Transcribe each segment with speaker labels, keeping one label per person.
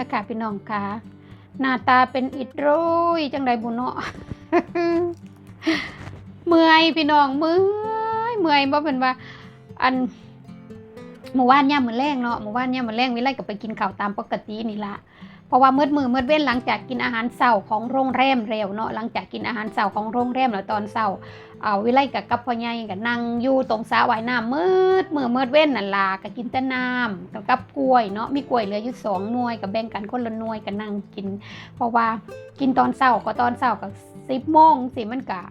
Speaker 1: นะคะพี่น้องคะหน้าตาเป็นอิดโรยจังใดบุญเนาะเมื่อยพี่น้องเมื่อยเมื่อยบ่เป็นว่า อันเมื่อวานย่ามมื้อแรงเนาะเมื่อวานย่ามมื้อแรงวิไลก็ไปกินข้าวตามปกตินี่ละเพราะว่ามืดมือมืดเว้นหลังจากกินอาหารเช้าของโรงแรมแล้วเนาะหลังจากกินอาหารเช้าของโรงแรมแล้วตอนเช้า เอาวิไลกับกับพ่อใหญ่กับนั่งอยู่ตรงสระว่ายน้ำมืดมือมืดเว้นนั่นล่ะก็กินแต่น้ำกับกับกล้วยเนาะมีกล้วยเหลืออยู่สองหน่วยกับแบ่งกันคนละหน่วยก็นั่งกิน เพราะว่ากินตอนเช้าก็ตอนเช้ากับสิบโมงสิมันกะ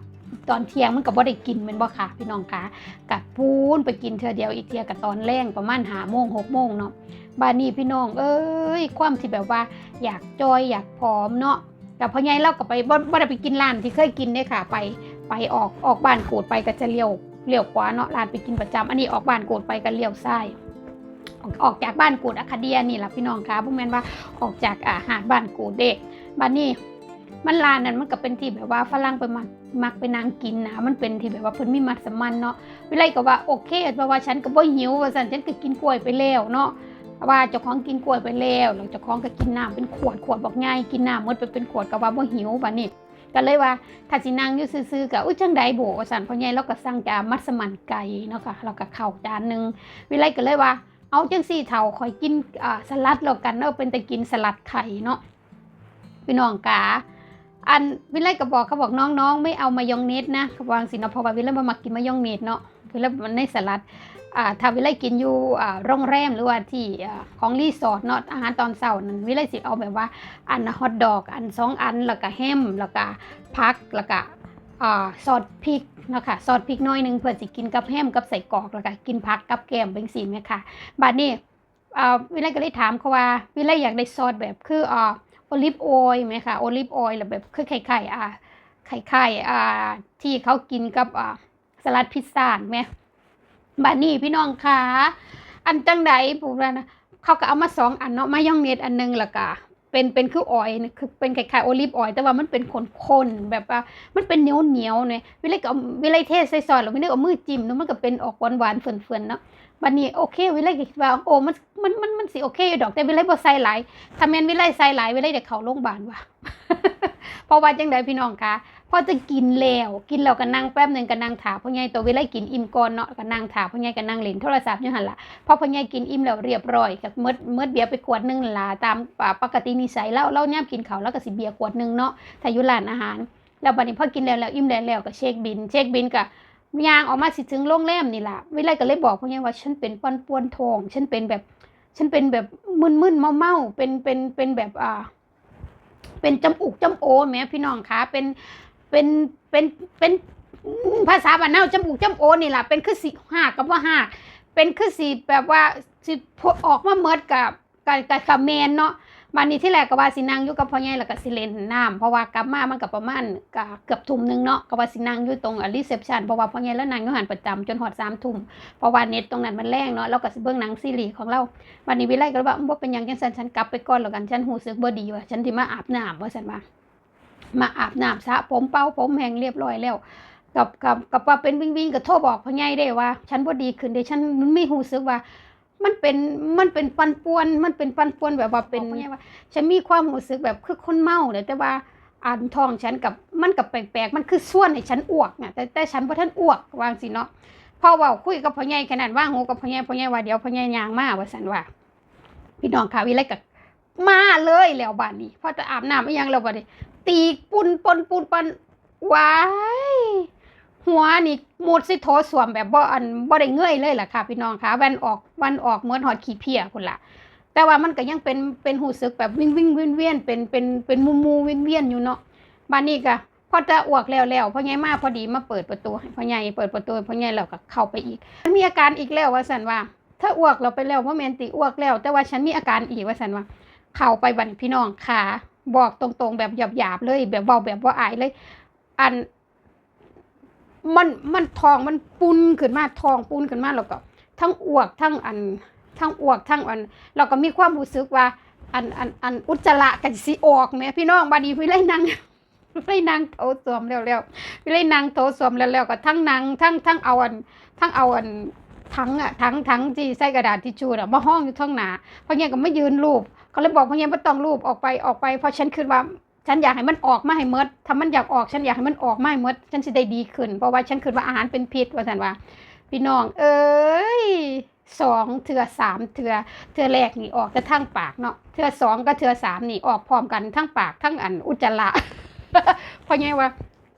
Speaker 1: ตอนเที่ยงมันก็บ่ได้กินมันบ่ค่ะพี่น้องคะกัดปูนไปกินเทื่อเดียวอีกเทื่อกับตอนแรงประมาณหาโมงหกโมงเนาะบ้านนี้พี่น้อง เอ้ยความที่แบบว่า อยากจอยอยากผอมเนาะกับพ่อใหญ่เราก็ไปบ่ได้ไปกินร้านที่เคยกินเด้ค่ะไป ไปออกออกบ้านโกดไปก็จะเลี้ยวเลี้ยวขวาเนาะร้านไปกินประจำอันนี้ออกบ้านโกดไปก็เลี้ยวซ้ายออกออกจากบ้านโกดอะคาเดียนี่แหละพี่น้องคะพวกแม่นว่าออกจากอาหารบ้านโกดเด็กบ้านนี้มันร้านนั้นมันก็เป็นที่แบบว่าฝรั่งไปมักมักไปนางกินนะมันเป็นที่แบบว่าเพิ่นมีมัดสมันเนาะวิไลก็ว่าโอเคเพราะว่าฉันก็บ่หิวว่าซั่นฉันก็กินกล้วยไปแล้วเนาะว่าเจ้าของกินกล้วยไปแล้วแล้วเจ้าของก็กินน้ำเป็นขวดขวดบอกง่ายกินน้ำมดไปเป็นขวดก็ว่าบ่หิวบัดนี้ ก็เลยว่าถ้าสินั่งอยู่ซื่อๆก็อุ้ยจังใดโบว่าซั่นพ่อใหญ่เราก็สั่งจามัสมั่นไก่เนาะค่ะแล้วก็ข้าวจานหนึงวิไลก็เลยว่า เอาจังซี่เฒ่าคอยกินอ่าสลัดแล้วกันเนาะเป็นแต่กินสลัดไข่เนาะพี่น้องกาอันวิไลก็บอกเขาบอกน้องๆ ไม่เอามายองเนสนะเขาวางสินะเพราะว่าวิไลบ่มักกินมายองเนสเนาะวิไลมันในสลัด ถ้าวิไลกินอยู่อ่าโรงแรมหรือว่าที่ของรีสอร์ทเนาะอาหารตอนเช้านั้นวิไลสิเอาแบบว่าอันฮอทดอกอันสองอันแล้วก็แฮมแล้วก็พักแล้วก็ซอสพริกเนาะคะซอสพริกน้อยหนึงเพื่อสิกินกับแฮมกับใส่กอกแล้วก็กินพักกับแกมเป็นสีไหมคะบัดนี้วิไลก็เลยถามเขาว่าวิไลอยากได้ซอสแบบคืออโอลิฟออยล์ไหมคะโอลิฟออยล์แบบคือไข่ไข่อ่าไข่ไข่อ่าที่เขากินกับอ่าสลัดพิซซ่าไหม บัดนี้พี่น้องคะอันจังใดปู่นะเขาก็เอามาสองอันเนาะมายองเนสอันหนึงล้วก็เป็นเป็นคือออยคือเป็นคล้ายๆโอลิฟออยแต่ว่ามันเป็นข้นๆแบบว่ามันเป็นเหนียวเหนียวเนี่ยวิไลก็เอาวิไลเทใส่ซอสแล้ววิไลเอามือจิ้มแล้วมันก็เป็นออกหวานๆเฟื่อนๆเนาะบัดนี้โอเควิไลก็คิดว่าโอ้มันมันมันมันสิโอเคอยู่ดอกแต่วิไลบ่ใส่หลายถ้าแม่นวิไลใส่หลายวิไลเดี๋ยวเขาโรงพยาบาลว่ะ เพราะว่าจังไดพี่น้องคะพอจะกินแล้วกินแล้วก็นั่งแป๊บหนึงก็นั่งถาพ่อใหญ่ตัววิไลกินอิ่มก่อนเนาะก็นั่งถาพ่อใหญ่ก็นั่งเล่นโทรศัพท์อยู่หั่นล่ะพอพ่อใหญ่กินอิ่มแล้วเรียบร้อยก็เมดเมดเบียร์ไปขวดหนึงนั่นล่ะตามปกตินิสัยแล้วเราเนี่ยกินข้าวแล้วก็สิเบียร์ขวดหนึงเนาะถ้าอยู่ร้านอาหาร แล้วบัดนี้พอกินแล้วแล้วอิ่มแล้วแล้วก็เช็คบิน เช็คบินก็ย่างออกมาสิถึงโรงแรมนี่ล่ะวิไลก็เลยบอกพ่อใหญ่ว่าฉันเป็นปอนปวนท้องฉันเป็นแบบฉันเป็นแบบมึนๆเมาๆเป็นเป็นเป็นแบบอ่า เป็นจำอุกจำโอแม่พี่น้องคะเป็นเป็นเป็นเป็นภาษาบ้านเนาจำอุกจำโอนี่แหละเป็นคือสิหักกับว่าห้าเป็นคือสิแบบว่าสิออกมาเมิดกับกับกับกับแมนเนาะ วันนี้ที่แรกก็ว่าสินั่งอยู่กับพ่อใหญ่แล้วก็สิเล่นน้ำเพราะว่ากลับมามันก็ประมาณก็เกือบทุ่มหนึงเนาะก็ว่าสินั่งอยู่ตรงรีเซพชันเพราะว่าพ่อใหญ่แล้วนั่งอยู่หันประจำจนหอดสามทุ่มเพราะว่าเน็ตตรงนั้นมันแรงเนาะเราก็สิเบิ่งหนังซีรีส์ของเราวันนี้วิไลก็ว่าบ่เป็นยังจังซั่นฉันกลับไปก่อนแล้วกันฉันรู้สึกบ่ดีว่าฉันสิมาอาบน้ำว่าซั่นว่ามาอาบน้ำสระผมเป่าผมแห้งเรียบร้อยแล้วกับกับกับว่าเป็นวิ่งๆก็โทรบอกพ่อใหญ่ได้ว่า ฉันบ่ดีขึ้นเด้ฉันมันไม่รู้สึกว่า มันเป็นมันเป็นปันป่วน มันเป็นปันป่วนแบบว่าเป็นว่าฉันมีความรู้สึกแบบคือคนเมาเลยแต่ว่าอ่านท้องฉันกับมันกับแปลกๆ มันคือส่วนให้ฉันอ้วกน่ะแต่แต่ฉันบ่ทันอ้วกว่าจังซี่เนาะพอเว้าคุยกับพ่อใหญ่ขนาดว่างูกับพ่อใหญ่พ่อใหญ่ว่าเดี๋ยวพ่อใหญ่ย่างมาว่าซั่นว่า พี่น้องค่ะวิไลก็มาเลยแล้วบ้านนี้พอจะอาบน้ำอีหยังแล้วบัดนี้ตีปุ่นปนปุ่นปันว้าย หัวนี่หมดสิโถสวมแบบบ่อันบ่ได้เงยเลยล่ะค่ะ พี่น้องค่ะว่นออกวันออกเหมือนหอดขี้เพียพุ่นล่ะ แต่ว่ามันก็ยังเป็นเป็นหูสึกแบบวิ่งวิ่งเวียนเวียนเป็นเป็นเป็นมูมูเวียนเวียนอยู่เนาะบ้านนี้ก็พอจะอ้วกแล้วแล้วพ่อใหญ่มาพอดีมาเปิดประตูพ่อใหญ่เปิดประตูพ่อใหญ่แล้วก็เข้าไปอีกมันมีอาการอีกแล้วว่าสันว่า ถ้าอ้วกเราไปแล้วว่าแมนติอ้วกแล้ว แต่ว่าฉันมีอาการอีกว่าสันว่า เข้าไปบันพี่น้องขาบอกตรงๆแบบหยาบๆเลย แบบเบาแบบว่าอายเลย อัน มันมันทองมันปุนขึ้นมาทองปุนขึ้นมาแล้วก็ ทั้งอ้วกทั้งอัน ทั้งอ้วกทั้งอัน เราก็มีความรู้สึกว่า อันอันอันอุจจาระกันสิออกแหม่พี่น้องบาดีพี่เลยนั่งพี่เลยนั่งโถสวมแล้วแล้วพี่เลยนั่งโถสวมแล้วแล้วก็ทั้งนั่งทั้งทั้งเอาอัน ทั้งเอาอันทั้งอะทั้งทั้งที่ใส่กระดาษทิชชู่อะมาห้องอยู่ท้องหนาพ่อใหญ่ก็ไม่ยืนรูปก็เลยบอกพ่อใหญ่ไม่ต้องรูปออกไปออกไปเพราะฉันคิดว่า ฉันอยากให้มันออกมาให้หมดถ้ามันอยากออกฉันอยากให้มันออกมาให้หมดฉันจะได้ดีขึ้น เพราะว่าฉันคิดว่าอาหารเป็นพิษว่าสันว่า พี่น้อง เอ้ยสองเถื่อสามเถื่อเถื่อแรกนี่ออกแต่ทั้งปากเนาะเถื่อสองก็เถื่อสามนี่ออกพร้อมกันทั้งปากทั้งอันอุจจาระเพราะไงว่า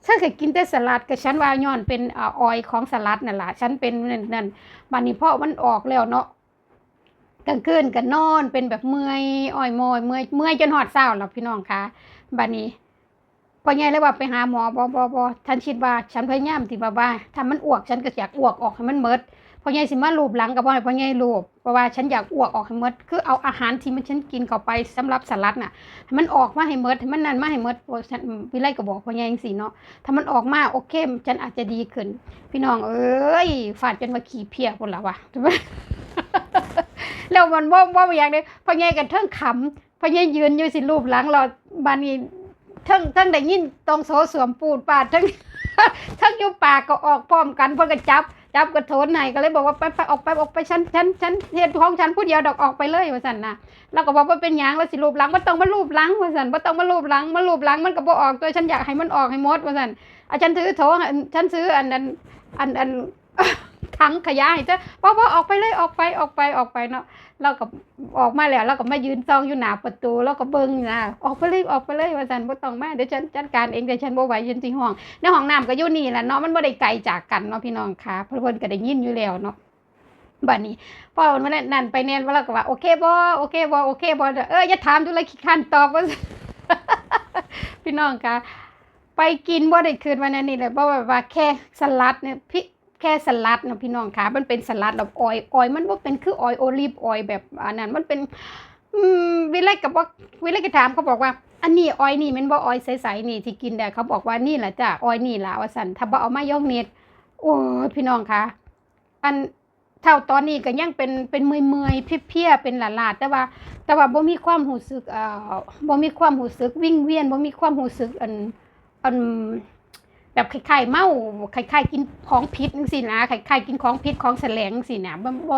Speaker 1: ฉันเคยกินแต่สลัดกับฉันว่าย้อนเป็นอออยของสลัดนั่นแหละฉันเป็นนั่นนั่นบันนี้เพราะมันออกแล้วเนาะกลางคืนก็นอนเป็นแบบเมื่อยอ้อยมอยเมื่อยเมื่อยจนหอดเศร้าแล้วพี่น้องคะ บันนี้พ่อไงเลยว่าไปหาหมอบอบอบอฉันคิดว่าฉันพยายามที่ว่าว่าถ้ามันอ้วกฉันก็อยากอ้วกออกให้มันเมดพ่อไงสิมาลูบหลังกับพ่อให้พอไงลูบเพราะว่าฉันอยากอ้วกออกให้เมดคือเอาอาหารที่มันฉันกินเข้าไปสำหรับสลัดน่ะให้มันออกมาให้เมดให้มันนั่นมาให้เมดโอ้ฉันวิไลก็บอกพ่อไงจังซี่เนาะถ้ามันออกมาโอเคฉันอาจจะดีขึ้น พี่น้องเอ้ยฟาดจนมาขี่เพียพุ่นละวะแล้วมันว่าว่าอย่างนี้พอไงกันเทิงขำพ่อไงยืนอยู่สิรูปหลังเรา บานนี้ทั้งทั้งได้ยินตรงโสสวมปูดปาดทั้งทั้งอยู่ปากก็ออกพร้อมกันเพื่อก็จับจับกระโถนไหนก็เลยบอกว่าไปไปออกไปออกไปฉันฉันฉันเฮ็ดของฉันผู้เดียวดอกออกไปเลยว่าซั่นนะแล้วก็บอกว่าเป็นยังแล้วสิรูปหลังบ่ต้องมารูปหลังว่าซั่นบ่ต้องมารูปหลังมารูปหลังมันก็บ่ออกตัวฉันอยากให้มันออกให้หมดว่าซั่นอาฉันถือโถฉันซื้ออันนั้นอันอัน ถังขยะให้เจ้าบ่บ่ออกไปเลยออกไปออกไปออกไปเนาะเราก็ออกมาแล้วเราก็มายืนซองอยู่หน้าประตูแล้วก็เบิ่งนะออกไปเลยออกไปเลยว่าซั่นบ่ต้องมาเดี๋ยวฉันจัดการเองเดี๋ยวฉันบ่ไหวฉันสิห้องในห้องน้ำก็อยู่นี่แหละเนาะมันบ่ได้ไกลจากกันเนาะพี่น้องค่ะเพิ่นก็ได้ยินอยู่แล้วเนาะบัดนี้พอมันนั่นไปแน่นว่าเราก็ว่าโอเคบ่โอเคบ่โอเคบ่เอออย่าถามดูเลยขี้คันตอบว่าพี่น้องค่ะไปกินบ่ได้คืนวันนั้นนี่เลยเพราะว่าแค่สลัดเนี่ยพี่ แค่สลัดนะพี่น้องค่ะมันเป็นสลัดแบบออยออยมันว่าเป็นคือออยโอลีฟออยแบบอันนั้นมันเป็นวิไลกับว่าวิไลก็ถามเขาบอกว่า อันนี้ออยนี่มันบ่ออยใสๆนี่ที่กินได้เขาบอกว่านี่แหละจ้ะออยนี่ละว่าสันถ้าบ่เอามายองเน็ตโอ้พี่น้องคะอันเท่าตอนนี้ก็ยังเป็นเป็นเมื่อยๆเพลียๆเป็นหลาดๆแต่ว่า แต่ว่าบ่มีความรู้สึกเอ่อบ่มีความรู้สึกวิ่งเวียนบ่มีความรู้สึกอันอัน แบบคล้ายๆเมาคล้ายๆกินของพิษจังซี่นะคล้ายๆกินของพิษของแสลงจังซี่นะบ่บ่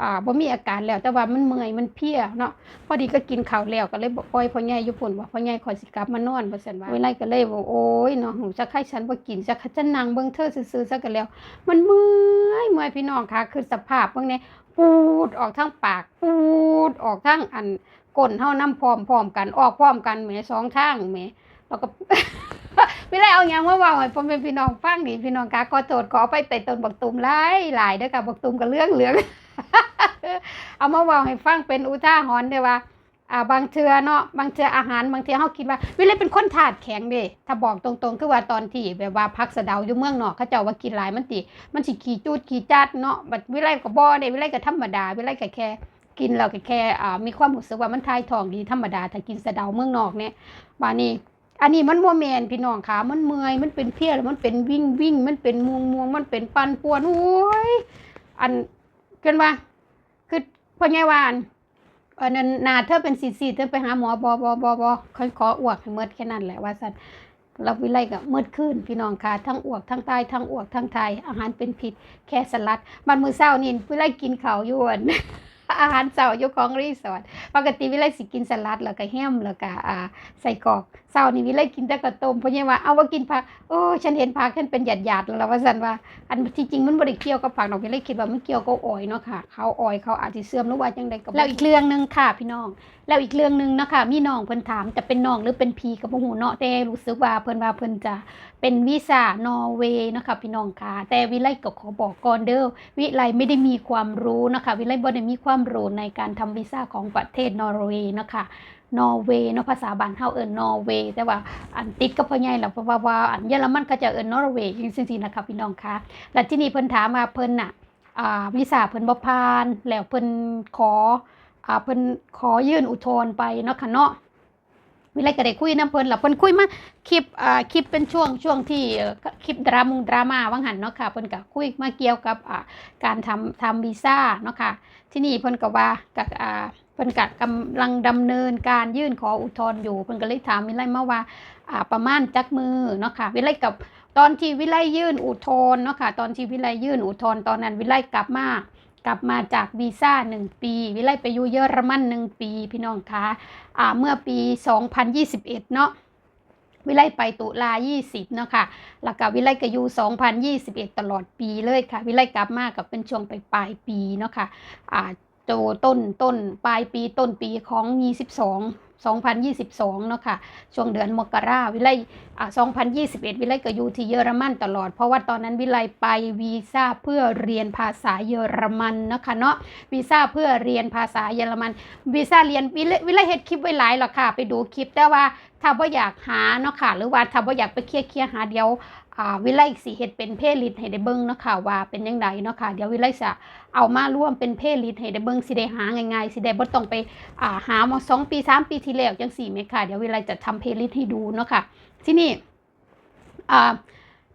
Speaker 1: อ่าบ่มีอาการแล้ว แต่ว่ามันเมื่อยมันเพลียเนาะพอดีก็กินข้าวแล้วก็เลยบอกปล่อยพ่อใหญ่อยู่พุ่นว่าพ่อใหญ่ขอยสิกลับมานอนว่าซั่นว่าเวลาก็เลยบอกโอ้ยเนาะหูจักให้ฉันบ่กินจักให้ฉันนั่งเบิ่งเธอซื่อๆซะก็แล้ว มันเมื่อยเมื่อยพี่น้องค่ะคือสภาพเบิ่งเนี่ยปูดออกทั้งปากปูดออกทั้งอันก้นเฮานํพร้อมๆกันออกพร้อมกันแหมสองทางแหมแล้วก็ ไม่ได้เอาหยังมาว้าให้พ่อแม่พี่น้องฟังนี่พี่น้องค่ะขอโทษขอไปแต่ต้นบักตุ่มหลายหลายเด้อค่ะบักตุ่มก็เรื่องเหลืองเอามาว้าให้ฟังเป็นอุทาหรณ์เด้อว่าอ่าบางเทือเนาะบางเทืออาหารบางเทือเฮาคิดว่าวิเลยเป็นคนถาดแข็งเด้ถ้าบอกตรงๆ คือว่าตอนที่แบบว่าพักสะเดาอยู่เมืองนอกเขาเจ้าว่ากินหลายมันติ มันสิขี้จูดขี้จัดเนาะบัดวิเลยก็บ่ได้วิเลยก็ธรรมดาวิเลยก็แค่กินแล้วก็แค่อ่ามีความรู้สึกว่ามันทายทองดีธรรมดาถ้ากินสะเดาเมืองนอกเนี่ยบานี้ อันนี้มันบ่แมนพี่น้องค่ะมันเมื่อยมันเป็นเพลียแล้วมันเป็นวิ่งวิ่งมันเป็นม่วงม่วงมันเป็นปันป่วนโอ้ยอันเกินว่าคือพ่อใหญ่วานอันนั้นนาเธอเป็นสีสีเธอไปหาหมอบอบอบอบอค่อยขออวกให้เมิดแค่นั้นแหละว่าสันเราวิไลกับเมิดขึ้นพี่น้องค่ะทั้งอวกทั้งใต้ทั้งอวกทั้งไทยอาหารเป็นผิดแค่สลัด มันมือเศร้านี่วิไลกินเขาอยวน อาหารเช้าอยู่ของรีสอร์ทปกติวิไลสิกินสลัดแล้วก็แฮมแล้วก็อ่าใส่กรอกเช้านี่วิไลกินแต่กระต้มเพราะยังว่าเอาว่ากินผักโอ้ฉันเห็นผักฉันเป็นหยาดๆแล้วว่าสันว่า อันที่จริงมันบ่ได้เกี่ยวกับผักดอกวิไลคิดว่ามันเกี่ยวกับออยเนาะค่ะเขาออยเขาอาจสิเสื่อมหรือว่าจังใดก็บ่แล้วอีกเรื่องหนึงค่ะพี่น้อง แล้วอีกเรื่องหนึ่งเนาะคะมีน้องเพิ่นถามจะเป็นน้องหรือเป็นพีกับบ่ฮู้เนาะแต่รู้สึกว่าเพิ่นว่าเพิ่นจะเป็นวีซ่านอร์เวย์เนาะคะพี่น้องค่ะแต่วิไลก็ขอบอกก่อนเด้อวิไลไม่ได้มีความรู้นะคะวิไลบ่ได้มีความรู้ในการทำวีซ่าของประเทศนอร์เวย์นะคะนอร์เวย์เนาะภาษาบ้านเฮาเอิ้นนอร์เวย์แต่ว่าอันติดก็พ่อใหญ่แล้วเพราะว่าอันเยอรมันก็จะเอิ้นนอร์เวย์จริงๆนะคะพี่น้องคะและที่นี่เพิ่นถามว่าเพิ่นน่ะอ่าวีซ่าเพิ่นบ่ผ่านแล้วเพิ่นขออ่าเพิ่นขอยื่นอุทธรณ์ไปเนาะค่ะเนาะ วิไลก็ได้คุยน้ำเพิ่นล่ะเพิ่นคุยมาคลิปอ่าคลิปเป็นช่วงช่วงที่คลิปดรามุงดราม่าว่างหันเนาะค่ะเพิ่นก็คุยมาเกี่ยวกับอ่าการทำทำวีซ่าเนาะค่ะที่นี่เพิ่นก็ว่ากับอ่าเพิ่นก็กำลังดำเนินการยื่นขออุทธรณ์อยู่เพิ่นก็เลยถามวิไลมาว่าอ่าประมาณจักมือเนาะค่ะวิไลกับตอนที่วิไลยื่นอุทธรณ์เนาะค่ะตอนที่วิไลยื่นอุทธรณ์ตอนนั้นวิไลกลับมา กลับมาจากวีซ่าหนึ่งปี วิไลไปอยู่เยอรมันหนึ่งปี พี่น้องคะอ่าเมื่อปี 2021 เนาะวิไลไปตุลา 20 เนาะค่ะ แล้วก็วิไลก็อยู่2021 ตลอดปีเลยค่ะ วิไลกลับมากับเป็นช่วงปลายปลายปีเนาะค่ะอ่าโจต้นต้นปลายปีต้นปีของ 22 2022 เนาะค่ะ ช่วงเดือนมกราวิไลอ่า2021 วิไลก็อยู่ที่เยอรมันตลอด เพราะว่าตอนนั้นวิไลไปวีซ่าเพื่อเรียนภาษาเยอรมันนะคะเนาะ วีซ่าเพื่อเรียนภาษาเยอรมัน วีซ่าเรียนวิไลวิไลเฮ็ดคลิปไว้หลายหรอกค่ะ ไปดูคลิปแต่ว่าถ้าบ่อยากหาเนาะค่ะ หรือว่าถ้าบ่อยากไปเคลียร์เคลียร์หาเดียว วิไลสิเห็ดเป็นเพลย์ลิสต์ให้ได้เบิ้งเนาะค่ะว่าเป็นยังไงเนาะค่ะเดี๋ยววิไลจะเอามาร่วมเป็นเพลย์ลิสต์ให้ได้เบิ้งสิได้หาง่ายๆสิได้บ่ต้องไปอ่าหามาสองปีสามปีที่แล้วจังซี่แม่ค่ะเดี๋ยววิไลจะทำเพลิดให้ดูเนาะค่ะที่นี่อ่า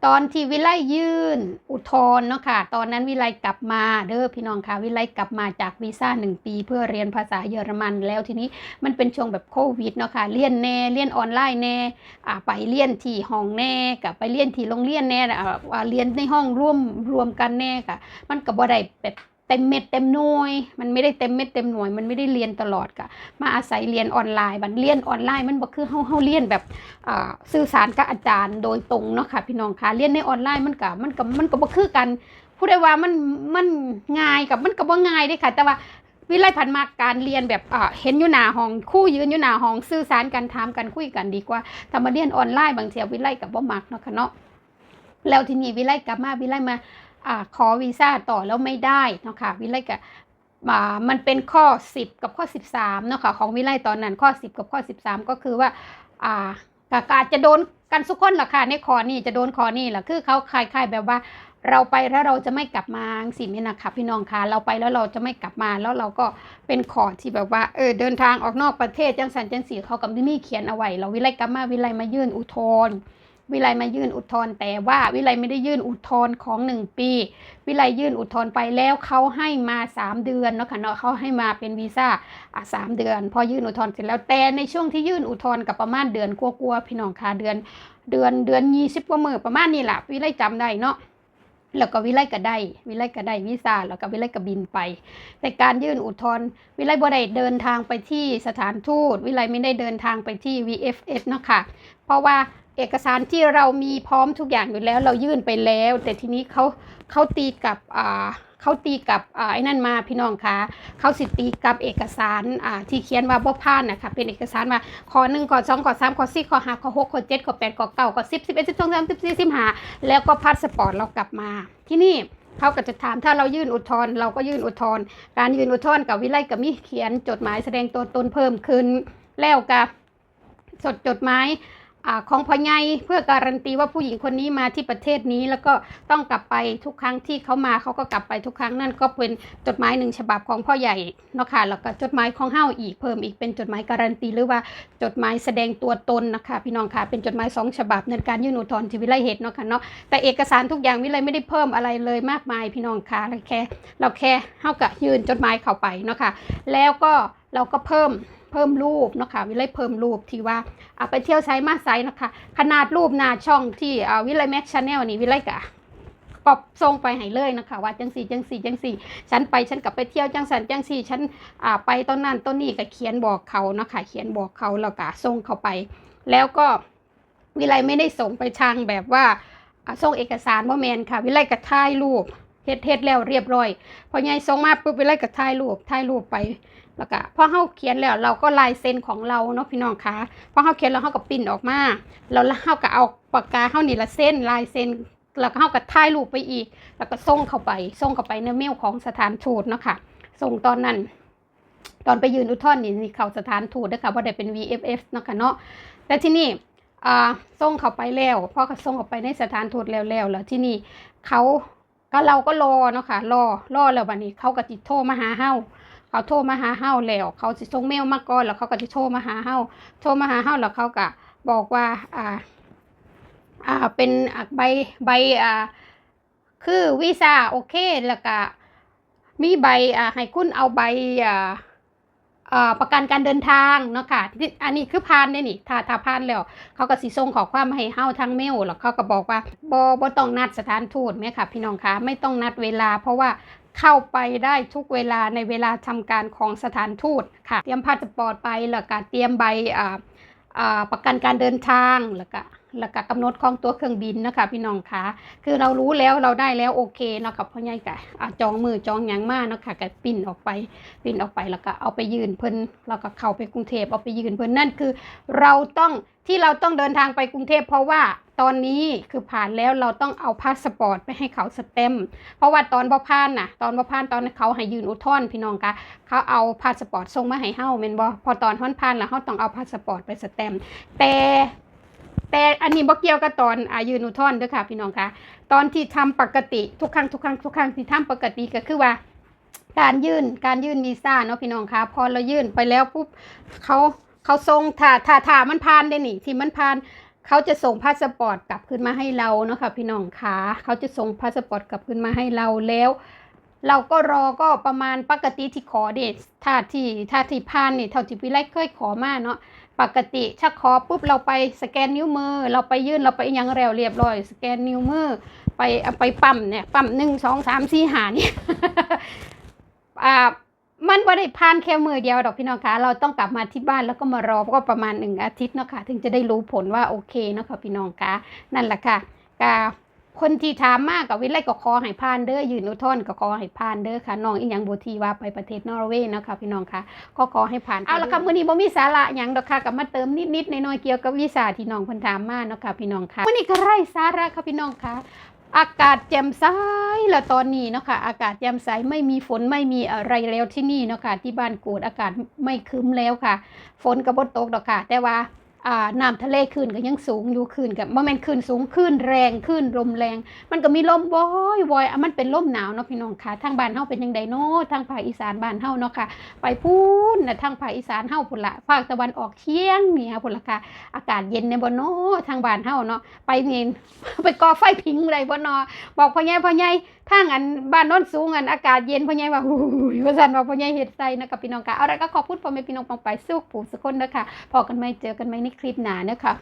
Speaker 1: ตอนที่วิไลยื่นอุทธรณ์เนาะค่ะ ตอนนั้นวิไลกลับมาเด้อพี่น้องค่ะวิไลกลับมาจากวีซ่าหนึ่งปี เพื่อเรียนภาษาเยอรมันแล้วทีนี้มันเป็นช่วงแบบโควิดเนาะค่ะเรียนแน่เรียนออนไลน์แน่อ่าไปเรียนที่ห้องแน่กับไปเรียนที่โรงเรียนแน่อ่าเรียนในห้องร่วมรวมกันแน่ค่ะ มันกับ่ได้แบบ เต็มเม็ดเต็มหน่วย มันไม่ได้เต็มเม็ดเต็มหน่วย มันไม่ได้เรียนตลอดค่ะมาอาศัยเรียนออนไลน์บัดเรียนออนไลน์มันบ่คือเฮาเฮาเรียนแบบอ่าสื่อสารกับอาจารย์โดยตรงเนาะค่ะพี่น้องค่ะเรียนในออนไลน์มันก็มันก็มันก็บ่คือกันผู้ใดว่ามันมันง่ายกับมันก็บ่ง่ายเด้ค่ะ แต่ว่าวิไลพันมาการเรียนแบบอ่าเห็นอยู่หน้าห้องคู่ยืนอยู่หน้าห้องสื่อสารกันถามกันคุยกันดีกว่าถ้ามาเรียนออนไลน์บางทีวิไลกับบ่มักเนาะค่ะเนาะแล้วทีนี้วิไลกลับมาวิไลมา ขอวีซ่าต่อแล้วไม่ได้นะคะวิไลกับมันเป็นข้อ 10 กับข้อ 13เนาะค่ะของวิไลตอนนั้นข้อ 10 กับข้อ 13 ก็คือว่าอ่ากาจะโดนกันสุกคนล่ะค่ะในข้อนี้จะโดนขอนี้ล่ะคือเขาคล้ายๆแบบว่าเราไปแล้วเราจะไม่กลับมาสินี่นะคะพี่น้องคะเราไปแล้วเราจะไม่กลับมาแล้วเราก็เป็นขอที่แบบว่าเออเดินทางออกนอกประเทศจังสันจังสีเขากับที่นี่เขียนเอาไว้เราวิไลกลับมาวิไลมายื่นอุทธรณ์ วิไลมายื่นอุทธรณ์แต่ว่าวิไลไม่ได้ยื่นอุทธรณ์ของหนึ่งปี วิไลยื่นอุทธรณ์ไปแล้วเขาให้มาสามเดือนเนาะค่ะเนาะเขาให้มาเป็นวีซ่าอะสามเดือน พอยื่นอุทธรณ์เสร็จแล้วแต่ในช่วงที่ยื่นอุทธรณ์กับประมาณเดือนกลัวๆพี่น้องคะเดือน เดือนเดือนยี่สิบกว่ามือประมาณนี้แหละวิไลจำได้เนาะแล้วก็วิไลก็ได้วิไลก็ได้วีซ่าแล้วก็วิไลก็บินไป แต่การยื่นอุทธรณ์วิไลบ่ได้เดินทางไปที่สถานทูต วิไลไม่ได้เดินทางไปที่ VFS เนาะค่ะ เพราะว่า เอกสารที่เรามีพร้อมทุกอย่างอยู่แล้วเรายื่นไปแล้ว แต่ทีนี้เขาเขาตีกับอ่าเขาตีกับอ่าไอ้นั่นมาพี่น้องคะเขาสิตีกับเอกสารอ่าที่เขียนว่าบ่ผ่านนะคะเป็นเอกสารว่าข้อหนึ่งข้อสองข้อสามข้อสี่ข้อห้าข้อหกข้อเจ็ดข้อแปดข้อเก้าข้อสิบสิบเอ็ดสิบสองสิบสามสิบสี่สิบห้าแล้วก็พาสปอร์ตเรากลับมา ที่นี่เขาก็จะถามถ้าเรายื่นอุทธรณ์เราก็ยื่นอุทธรณ์การยื่นอุทธรณ์กับวิไลกับมีเขียนจดหมายแสดงตัวตนเพิ่มขึ้นแล้วกับจดจดหมาย อของพ่อใหญ่เพื่อการันตีว่าผู้หญิงคนนี้มาที่ประเทศนี้ แล้วก็ต้องกลับไปทุกครั้งที่เขามาเขาก็กลับไปทุกครั้งนั่นก็เป็นจดหมายหนึ่งฉบับของพ่อใหญ่เนาะค่ะแล้วก็จดหมายของเฮาอีกเพิ่มอีกเป็นจดหมายการันตีหรือว่าจดหมายแสดงตัวตนนะคะพี่น้องค่ะเป็นจดหมายสองฉบับในการยื่นอุทธรณ์ที่วิไลเหตุเนาะค่ะเนาะแต่เอกสารทุกอย่างวิไลไม่ได้เพิ่มอะไรเลยมากมายพี่น้องค่ะเราแค่เราแค่เท่ากับยื่นจดหมายเข้าไปเนาะค่ะแล้วก็เราก็เพิ่ม พิ่มรูปเนาะค่ะวิไลเพิ่มรูปที่ว่าเอะไปเที่ยวใช้มาไซนะคะ ขนาดรูปหน้าช่องที่อ่าวิไลแม็กชาแนลนี่วิไลกะปรับส่งไปให้เลยนะคะว่าจังสี่จังสี่จังสี่ฉันไปฉันกลับไปเที่ยวจังสันจังสี่ฉันไปตอนนั้นต้นนี้ก็เขียนบอกเขาเนาะค่ะเขียนบอกเขาแล้วก็ส่งเขาไป แล้วก็วิไลไม่ได้ส่งไปทางแบบว่าอ่าส่งเอกสารว่าแมนค่ะ วิไลก็ถ่ายรูป เฮ็ดเฮ็ดแล้วเรียบร้อย พอไงส่งมาปุ๊บวิไลก็ถ่ายรูปถ่ายรูปไปแล้วก็พอเฮาเขียนแล้วเราก็ลายเซ็นของเราเนาะพี่น้องคะพอเฮาเขียนแล้วเฮาก็ปิ้นออกมาแล้วเฮาก็เอาปากกาเฮานี่ละเส้นลายเซ็นแล้วก็เฮาก็ถ่ายรูปไปอีก แล้วก็ส่งเข้าไปส่งเข้าไปในเมลของสถานทูตเนาะค่ะส่งตอนนั้น ตอนไปยืนอุทธรณ์นี่เข้าสถานทูตนะคะว่าได้เป็น VFF เนาะค่ะเนาะแต่ที่นี่อ่าส่งเข้าไปแล้วพอเขาส่งเข้าไปในสถานทูตแล้วแล้วแล้วที่นี่เขา ก็เราก็รอเนาะค่ะรอรอแล้วบัดนี้ เขาก็ติดโทรมาหาเฮาเขาโทรมาหาเฮาแล้วเขาสิส่งเมลมาก่อนแล้วเขาก็สิโทรมาหาเฮาโทรมาหาเฮาแล้วเขาก็บอกว่าอ่าอ่าเป็นใบใบอ่าคือวีซ่าโอเคแล้วก็มีใบอ่าให้คุณเอาใบอ่า ประกันการเดินทางเนาะค่ะอันนี้คือผ่านได้นี่ถ้าถ้าผ่านแล้ว เขาก็สิส่งขอความให้เฮาทางเมลแล้วเขาก็บอกว่าบ่บ่ต้องนัดสถานทูตแม่ค่ะพี่น้องคะไม่ต้องนัดเวลา เพราะว่าเข้าไปได้ทุกเวลาในเวลาทำการของสถานทูตค่ะ เตรียมพาสปอร์ตไปแล้วก็เตรียมใบประกันการเดินทางแล้วก็ แล้วก็กำหนดของตัวเครื่องบินนะคะ พี่น้องคะคือเรารู้แล้วเราได้แล้วโอเคเนาะกับพ่อใหญ่กะจองมือจองหยังมาเนาะค่ะก็ปิ้นออกไปปิ้นออกไปแล้วก็เอาไปยืนเพิ่นแล้วก็เข้าไปกรุงเทพเอาไปยืนเพิ่นนั่นคือ เราต้องที่เราต้องเดินทางไปกรุงเทพเพราะว่าตอนนี้คือผ่านแล้วเราต้องเอาพาสปอร์ตไปให้เขาสเต็มป์เพราะว่าตอนบ่ผ่านน่ะ ตอนบ่ผ่านตอนเขาให้ยืนอุทธรณ์พี่น้องคะเขาเอาพาสปอร์ตส่งมาให้เฮาแม่นบ่พอตอนฮ้อนผ่านแล้วเฮาต้องเอาพาสปอร์ตไปสเต็มป์แต่ แต่อันนี้บ่เกี่ยวกับตอนอายื่นอุทธรณ์เด้อค่ะ พี่น้องคะตอนที่ทำปกติทุกครั้งทุกครั้งทุกครั้งที่ทำปกติก็คือว่า การยื่นการยื่นวีซ่าเนาะพี่น้องคะพอเรายื่นไปแล้วปุ๊บเขาเขาส่งถ้าถ้าถ้ามันผ่านได้นี่ที่มันผ่านเขาจะส่งพาสปอร์ตกลับขึ้นมาให้เราเนาะค่ะพี่น้องคะเขาจะส่งพาสปอร์ตกลับขึ้นมาให้เราแล้ว เราก็รอก็ประมาณปกติที่ขอเด็ถ้าที่ถ้าที่ผ่านนี่เท่าที่พี่ไลเคยขอมาเนาะ ปกติถ้าขอปุ๊บเราไปสแกนนิ้วมือ เราไปยื่นเราไปยังแล้วเรียบร้อย สแกนนิ้วมือ ไปเอาไปปั๊มเนี่ยปั๊มหนึ่งสองสามสี่หานี่อ่ามันบ่ได้ผ่านแค่มือเดียวดอกพี่น้องคะเราต้องกลับมาที่บ้านแล้วก็มารอก็ประมาณหนึ่งอาทิตย์เนาะค่ะถึงจะได้รู้ผลว่าโอเคเนาะค่ะพี่น้องคะนั่นแหละค่ะกา คนที่ถามมากกับวิไลก็ขอให้ผ่านเด้อยืนอุทธรณ์ก็ขอให้ผ่านเด้อค่ะน้องอีหยังบ่ทีว่าไปประเทศนอร์เวย์เนาะค่ะพี่น้องคะก็ขอให้ผ่านเอาละค่ะมื้อนี้บ่มีสาระหยังดอกค่ะก็มาเติมนิดๆหน้อยๆเกี่ยวกับวีซ่าที่น้องเพิ่นถามมาเนาะค่ะพี่น้องคะมื้อนี้ก็ไร้สาระค่ะพี่น้องคะอากาศแจ่มใสแล้วตอนนี้เนาะค่ะอากาศแจ่มใสไม่มีฝนไม่มีอะไรแล้วที่นี่เนาะค่ะที่บ้านกูดอากาศไม่ครึ้มแล้วค่ะ ฝนก็บ่ตกดอกค่ะ แต่ว่าอ่า น้ำทะเลคลื่นก็ยังสูงอยู่คลื่นกับบ่แม่นคลื่นสูงคลื่นแรงคลื่นลมแรง มันก็มีลมวอยวอยอะมันเป็นลมหนาวเนาะพี่น้องค่ะทางบ้านเฮาเป็นจังไดเนาะทางภาคอีสานบ้านเฮาเนาะค่ะ ไปพูนนะทางภาคอีสานเฮาพุ่นละภาคตะวันออกเฉียงเหนี่ยพุ่นละค่ะอากาศเย็นในบ่เนาะทางบ้านเฮาเนาะไปนี่ไปก่อไฟผิงไรบ่เนาะบอกพ่อใหญ่พ่อใหญ่ทางอันบ้านน้นสูงอันอากาศเย็นพ่อใหญ่ว่าหูยว่าซั่นว่าพ่อใหญ่เฮ็ดใส่นะกับพี่น้องค่ะเอาละก็ขอบคุณพ่อแม่พี่น้องปองไปสุขผู้สุขคนเด้อค่ะพอกันไหมเจอกันไหมในคลิปหนาเด้อค่ะ